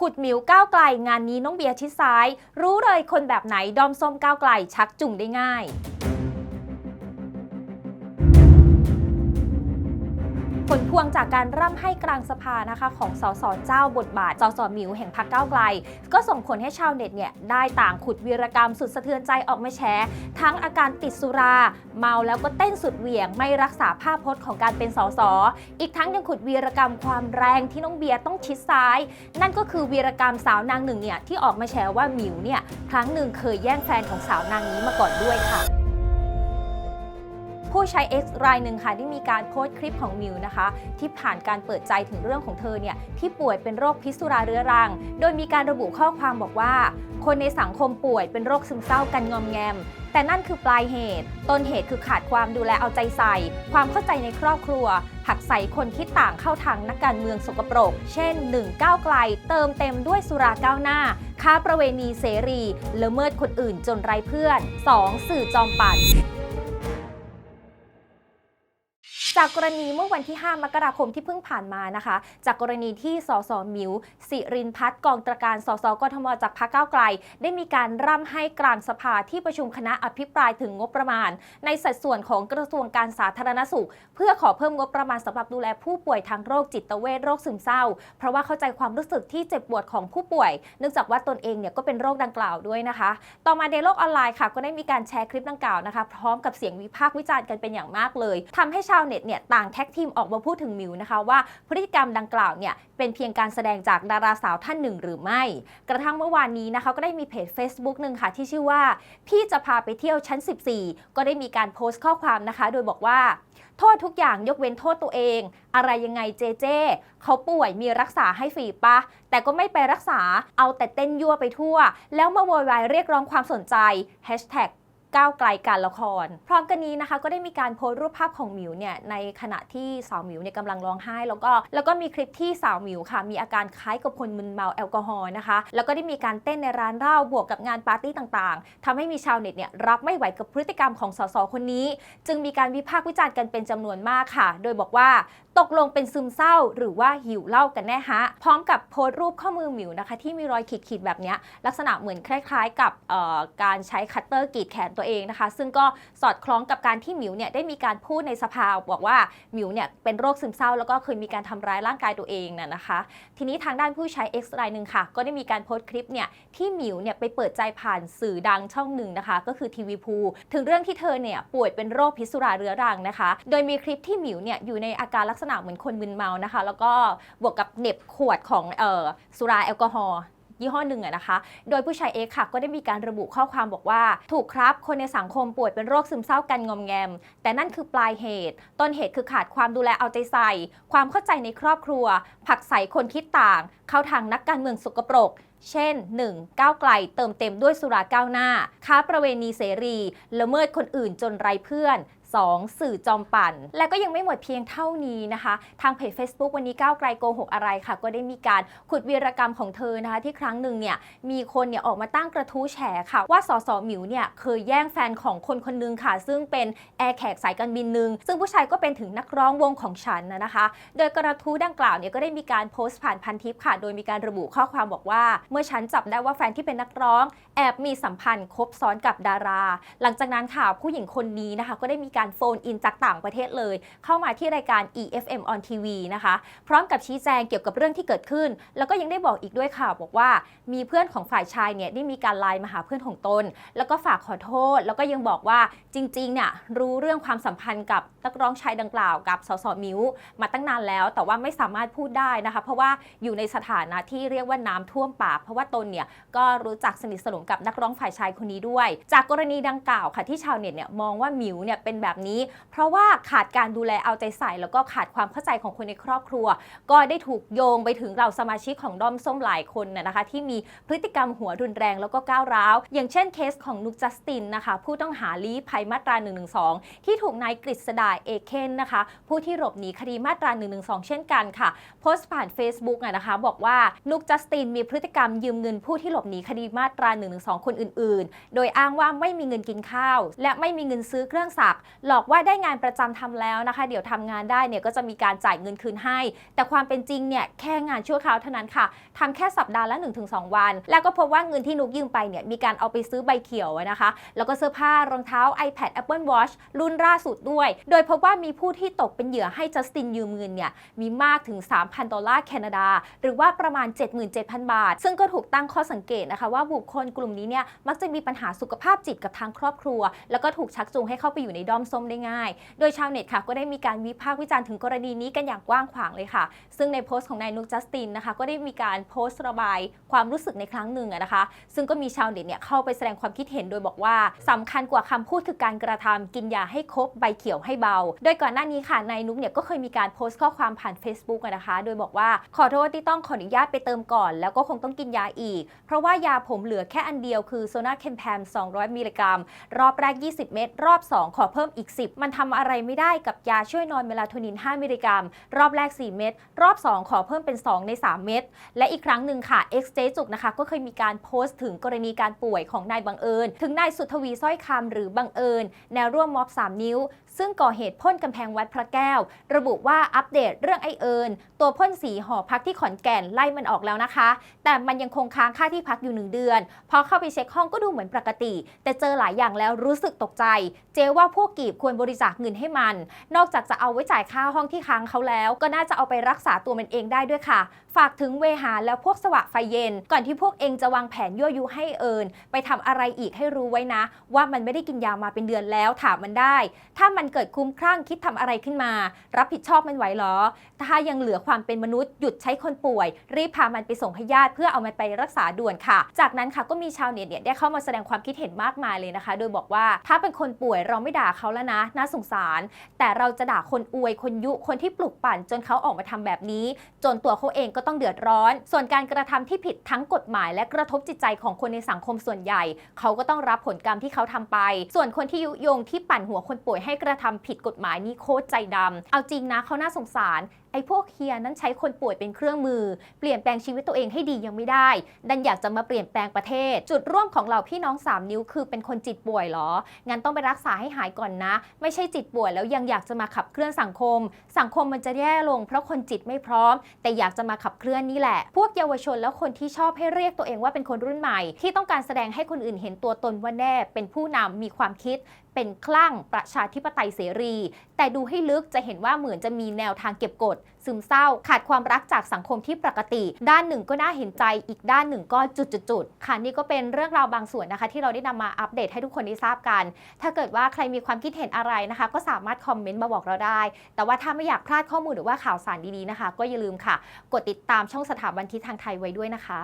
ขุดหมิวก้าวไกลงานนี้น้องเบียร์ชิดซ้าย รู้เลยคนแบบไหนดอมส้มก้าวไกลชักจุงได้ง่าย พวงจากการร่ำให้กลางสภานะคะของสสเจ้าบทบาทสสหมิวแห่งพรรคก้าวไกล ก็ส่งผลให้ชาวเน็ตเนี่ยได้ต่างขุดวีรกรรมสุดสะเทือนใจออกมาแชร์ ทั้งอาการติดสุรา เมาแล้วก็เต้นสุดเหวี่ยง ไม่รักษาภาพพจน์ของการเป็นสสอีกทั้งยังขุดวีรกรรมความแรงที่น้องเบียร์ต้องชิดซ้าย นั่นก็คือวีรกรรมสาวนางหนึ่งเนี่ยที่ออกมาแชร์ว่าหมิวเนี่ยครั้งหนึ่งเคยแย่งแฟนของสาวนางนี้มาก่อนด้วยค่ะ ผู้ใช้ X รายหนึ่งค่ะที่มีการโพสต์คลิปของมิวนะคะ ที่ผ่านการเปิดใจถึงเรื่องของเธอเนี่ยที่ป่วยเป็นโรคพิษสุราเรื้อรัง โดยมีการระบุข้อความบอกว่า คนในสังคมป่วยเป็นโรคซึมเศร้ากันงอมแงม แต่นั่นคือปลายเหตุ ต้นเหตุคือขาดความดูแลเอาใจใส่ ความเข้าใจในครอบครัวผลักใส่คนคิดต่างเข้าทางนักการเมืองสกปรก เช่น 1. ก้าวไกล เติมเต็มด้วยสุราก้าวหน้า ค้าประเวณีเสรีละเมิดคนอื่นจนไร้เพื่อน 2. สื่อจอมปั่น จากกรณีเมื่อวันที่ 5 มกราคมที่เพิ่งผ่านมานะคะ จากกรณีที่สสมิวสิรินพัฒน์กองตรการสสกทมจากพรรคก้าวไกล ได้มีการร่ำให้กลางสภาที่ประชุมคณะอภิปรายถึงงบประมาณ ในสัดส่วนของกระทรวงการสาธารณสุข เพื่อขอเพิ่มงบประมาณสำหรับดูแลผู้ป่วยทางโรคจิตเวชโรคซึมเศร้า เพราะว่าเข้าใจความรู้สึกที่เจ็บปวดของผู้ป่วย เนื่องจากว่าตนเองเนี่ยก็เป็นโรคดังกล่าวด้วยนะคะ ต่อมาในโลกออนไลน์ค่ะ ก็ได้มีการแชร์คลิปดังกล่าวนะคะ พร้อมกับเสียงวิพากษ์วิจารณ์กันเป็นอย่างมากเลยทำให้ชาวเน็ตเนี่ยต่างแท็กทีมออกมาพูดถึงมิวนะคะว่าพฤติกรรมดังกล่าวเนี่ยเป็นเพียงการแสดงจากดาราสาวท่านหนึ่งหรือไม่ กระทั่งเมื่อวานนี้นะคะก็ได้มีเพจ Facebook หนึ่งค่ะที่ชื่อว่า พี่จะพาไปเที่ยวชั้น 14 ก็ได้มีการโพสต์ข้อความนะคะ โดยบอกว่า โทษทุกอย่างยกเว้นโทษตัวเอง อะไรยังไงเจเจเขาป่วยมีรักษาให้ฟรีปะ แต่ก็ไม่ไปรักษาเอาแต่เต้นยั่วไปทั่ว แล้วมาโวยวายเรียกร้องความสนใจ Hashtag ก้าวไกลการละคร พร้อมกันนี้นะคะก็ได้มีการโพสต์รูปภาพของหมิวเนี่ยในขณะที่สาวหมิวเนี่ยกำลังร้องไห้ แล้วก็แล้วก็มีคลิปที่สาวหมิวค่ะ มีอาการคล้ายกับคนมึนเมาแอลกอฮอล์นะคะ แล้วก็ได้มีการเต้นในร้านเหล้าบวกกับงานปาร์ตี้ต่างๆทำให้มีชาวเน็ตเนี่ยรับไม่ไหวกับพฤติกรรมของสสคนนี้ จึงมีการวิพากษ์วิจารณ์กันเป็นจำนวนมากค่ะ โดยบอกว่า ตกลงเป็นซึมเศร้าหรือว่าหิวเหล้ากันแน่ฮะ พร้อมกับโพสต์รูปข้อมือหมิวนะคะ ที่มีรอยขีดๆแบบนี้ลักษณะเหมือนคล้ายๆ กับการใช้คัตเตอร์กรีดแขนตัวเองนะคะ ซึ่งก็สอดคล้องกับการที่หมิวเนี่ยได้มีการพูดในสภาบอกว่าหมิวเนี่ยเป็นโรคซึมเศร้า แล้วก็เคยมีการทำร้ายร่างกายตัวเองน่ะนะคะ ทีนี้ทางด้านผู้ใช้ X รายหนึ่งค่ะ ก็ได้มีการโพสต์คลิปเนี่ยที่หมิวเนี่ยไปเปิดใจผ่านสื่อดังช่องหนึ่งนะคะ ก็คือทีวีพูถึงเรื่องที่เธอเนี่ยป่วยเป็นโรคพิษสุราเรื้อรังนะคะ โดยมีคลิปที่หมิวเนี่ยอยู่ในอาการลักษณะเหมือนคนมึนเมานะคะ แล้วก็บวกกับเหน็บขวดของออสุราแอลกอฮอล์ยี่ห้อหนึ่งอะนะคะ โดยผู้ใช้ X ค่ะ ก็ได้มีการระบุข้อความบอกว่า ถูกครับ คนในสังคมป่วยเป็นโรคซึมเศร้ากันงอมแงม แต่นั่นคือปลายเหตุ ต้นเหตุคือขาดความดูแลเอาใจใส่ ความเข้าใจในครอบครัว ผักใส่คนคิดต่าง เข้าทางนักการเมืองสกปรก เช่น 1. ก้าวไกล เติมเต็มด้วยสุราก้าวหน้า ค้าประเวณีเสรี ละเมิดคนอื่นจนไรเพื่อน 2. สื่อจอมปั่น และก็ยังไม่หมดเพียงเท่านี้นะคะ ทางเพจ Facebook วันนี้ก้าวไกลโกหกอะไรค่ะ ก็ได้มีการขุดวีรกรรมของเธอนะคะ ที่ครั้งหนึ่งเนี่ยมีคนเนี่ยออกมาตั้งกระทู้แฉค่ะ ว่าสสหมิวเนี่ยเคยแย่งแฟนของคนคนหนึงค่ะ ซึ่งเป็นแอร์แขกสายการบินหนึ่งซึ่งผู้ชายก็เป็นถึงนักร้องวงของฉันนะนะคะ โดยกระทู้ดังกล่าวเนี่ยก็ได้มีการโพสต์ผ่านพันทิปค่ะ โดยมีการระบุข้อความบอกว่า เมื่อฉันจับได้ว่าแฟนที่เป็นนักร้อง แอบมีสัมพันธ์คบซ้อนกับดารา หลังจากนั้นค่ะผู้หญิงคนนี้นะคะ ก็ได้มีการโฟนอินจากต่างประเทศเลย เข้ามาที่รายการ EFM on TV นะคะ พร้อมกับชี้แจงเกี่ยวกับเรื่องที่เกิดขึ้น แล้วก็ยังได้บอกอีกด้วยค่ะบอกว่ามีเพื่อนของฝ่ายชายเนี่ยได้มีการไลน์มาหาเพื่อนของตน แล้วก็ฝากขอโทษ แล้วก็ยังบอกว่าจริงๆเนี่ยรู้เรื่องความสัมพันธ์กับนักร้องชายดังกล่าวกับสสมิวมาตั้งนานแล้ว แต่ว่าไม่สามารถพูดได้นะคะ เพราะว่าอยู่ในสถานะที่เรียกว่าน้ำท่วมปากเพราะว่าตนเนี่ยก็รู้จักสนิทสนมกับนักร้องฝ่ายชายคนนี้ด้วย จากกรณีดังกล่าวค่ะที่ชาวเน็ตเนี่ยมองว่ามิวเนี่ยเป็นแบบนี้ เพราะว่าขาดการดูแลเอาใจใส่ แล้วก็ขาดความเข้าใจของคนในครอบครัว ก็ได้ถูกโยงไปถึงเราสมาชิกของด้อมส้มหลายคนนะคะ ที่มีพฤติกรรมหัวรุนแรงแล้วก็ก้าวร้าว อย่างเช่นเคสของนุกจัสตินนะคะ ผู้ต้องหาลี้ภัยมาตรา 112 ที่ถูกนายกฤษดาเอเคนนะคะ ผู้ที่หลบหนีคดีมาตรา 112 เช่นกันค่ะโพสต์ผ่าน Facebook นะคะ บอกว่านุกจัสตินมีพฤติกรรมยืมเงินผู้ที่หลบหนีคดีมาตรา 112 คนอื่น ๆ โดยอ้างว่าไม่มีเงินกินข้าว และไม่มีเงินซื้อเครื่องสักดิ์หลอกว่าได้งานประจำทำแล้วนะคะ เดี๋ยวทำงานได้เนี่ยก็จะมีการจ่ายเงินคืนให้ แต่ความเป็นจริงเนี่ยแค่งานชั่วคราวเท่านั้นค่ะทำแค่สัปดาห์ละ 1-2 วัน แล้วก็พบว่าเงินที่นุกยืมไปเนี่ยมีการเอาไปซื้อใบเขียวนะคะ แล้วก็เสื้อผ้ารองเท้า iPad Apple Watch รุ่นล่าสุดด้วย โดยพบว่ามีผู้ที่ตกเป็นเหยื่อให้จัสตินยืมเงินเนี่ยมีมากถึง 3,000 ดอลลาร์แคนาดา หรือว่าประมาณ 77,000 บาท ซึ่งก็ถูกตั้งข้อสังเกตนะคะ ว่าบุคคลกลุ่มนี้เนี่ยมักจะมีปัญหาสุขภาพจิตกับทางครอบครัว แล้วก็ถูกชักจูงให้เข้าไปอยู่ในด้อมส้มได้ง่าย โดยชาวเน็ตค่ะก็ได้มีการวิพากษ์วิจารณ์ถึงกรณีนี้กันอย่างกว้างขวางเลยค่ะ ซึ่งในโพสต์ของนายนุกจัสตินนะคะก็ได้มีการโพสต์ระบายความรู้สึกในครั้งหนึ่งนะคะ ซึ่งก็มีชาวเน็ตเนี่ยเข้าไปแสดงความคิดเห็นโดยบอกว่าสำคัญกว่าคำพูดคือการกระทำกินยาให้ครบใบเขียวให้เบา โดยก่อนหน้านี้ค่ะนายนุกเนี่ยก็เคยมีการโพสต์ข้อความผ่าน Facebook นะคะ โดยบอกว่าขอโทษที่ต้องขออนุญาตไปเติมก่อน แล้วก็คงต้องกินยาอีก เพราะว่ายาผมเหลือแค่อันเดียวคือโซนาเคนแพม200 มิลลิกรัม รอบแรก 20 เม็ดรอบ 2 ขอเพิ่มอีก 10 มันทำอะไรไม่ได้กับยาช่วยนอนเมลาโทนิน 5 มิลลิกรัม รอบแรก 4 เม็ดรอบ 2 ขอเพิ่มเป็น 2 ใน 3 เม็ดและอีกครั้งหนึ่งค่ะ X เจจุกนะคะก็เคยมีการโพสต์ถึงกรณีการป่วยของนายบังเอิญ ถึงนายสุทวีสร้อยคำหรือบังเอิญ แนวร่วมม็อบ 3 นิ้ว ซึ่งก่อเหตุพ่นกำแพงวัดพระแก้ว ระบุว่าอัปเดตเรื่องไอเอิญตัวพ่นสีหอพักที่ขอนแก่นไล่มันออกแล้วนะคะ แต่มันยังคงค้างค่าที่พักอยู่1เดือนพอเข้าไปเช็คห้องก็ดูเหมือนปกติ แต่เจอหลายอย่างแล้วรู้สึกตกใจ เจว่าพวกกีบควรบริจาคเงินให้มัน นอกจากจะเอาไว้จ่ายค่าห้องที่ค้างเขาแล้ว ก็น่าจะเอาไปรักษาตัวมันเองได้ด้วยค่ะ ฝากถึงเวหาแล้วพวกสวะไฟเย็น ก่อนที่พวกเองจะวางแผนยั่วยุให้เอิญไปทำอะไรอีกให้รู้ไว้นะ ว่ามันไม่ได้กินยามาเป็นเดือนแล้วถามมันได้ ถ้ามันเกิดคุ้มคลั่งคิดทำอะไรขึ้นมา รับผิดชอบมันไหวหรอ ถ้ายังเหลือความเป็นมนุษย์หยุดใช้คนป่วย รีบพามันไปส่งให้ญาติเพื่อเอามันไปรักษาด่วนค่ะ จากนั้นค่ะก็มีชาวเน็ตเนี่ยได้เข้ามาแสดงความคิดเห็นมากมายเลยนะคะ โดยบอกว่าถ้าเป็นคนป่วยเราไม่ด่าเขาแล้วนะ น่าสงสาร แต่เราจะด่าคนอวยคนยุคนที่ปลุกปั่นจนเขาออกมาทำแบบนี้ จนตัวเขาเองก็ต้องเดือดร้อน ส่วนการกระทำที่ผิดทั้งกฎหมายและกระทบจิตใจของคนในสังคมส่วนใหญ่ เขาก็ต้องรับผลกรรมที่เขาทำไป ส่วนคนที่ยุยงที่ปั่นหัวคนป่วยให้กระทำผิดกฎหมายนี่โคตรใจดำเอาจริงนะเขาน่าสงสาร อ้พวกเฮียนั้นใช้คนป่วยเป็นเครื่องมือ เปลี่ยนแปลงชีวิตตัวเองให้ดียังไม่ได้ ดันอยากจะมาเปลี่ยนแปลงประเทศ จุดร่วมของเราพี่น้อง 3 นิ้วคือเป็นคนจิตป่วยเหรอ งั้นต้องไปรักษาให้หายก่อนนะ ไม่ใช่จิตป่วยแล้วยังอยากจะมาขับเคลื่อนสังคม สังคมมันจะแย่ลง เพราะคนจิตไม่พร้อม แต่อยากจะมาขับเคลื่อนนี่แหละ พวกเยาวชนแล้วคนที่ชอบให้เรียกตัวเองว่าเป็นคนรุ่นใหม่ ที่ต้องการแสดงให้คนอื่นเห็นตัวตนว่าแน่เป็นผู้นำมีความคิดเป็นคลั่งประชาธิปไตยเสรี แต่ดูให้ลึกจะเห็นว่าเหมือนจะมีแนวทางเก็บกด ซึมเศร้า ขาดความรักจากสังคมที่ปกติ ด้านหนึ่งก็น่าเห็นใจอีกด้านหนึ่งก็จุดๆๆค่ะนี่ก็เป็นเรื่องราวบางส่วนนะคะ ที่เราได้นำมาอัปเดตให้ทุกคนได้ทราบกัน ถ้าเกิดว่าใครมีความคิดเห็นอะไรนะคะ ก็สามารถคอมเมนต์มาบอกเราได้ แต่ว่าถ้าไม่อยากพลาดข้อมูลหรือว่าข่าวสารดีๆนะคะ ก็อย่าลืมค่ะ กดติดตามช่องสถาบันทิศทางไทยไว้ด้วยนะคะ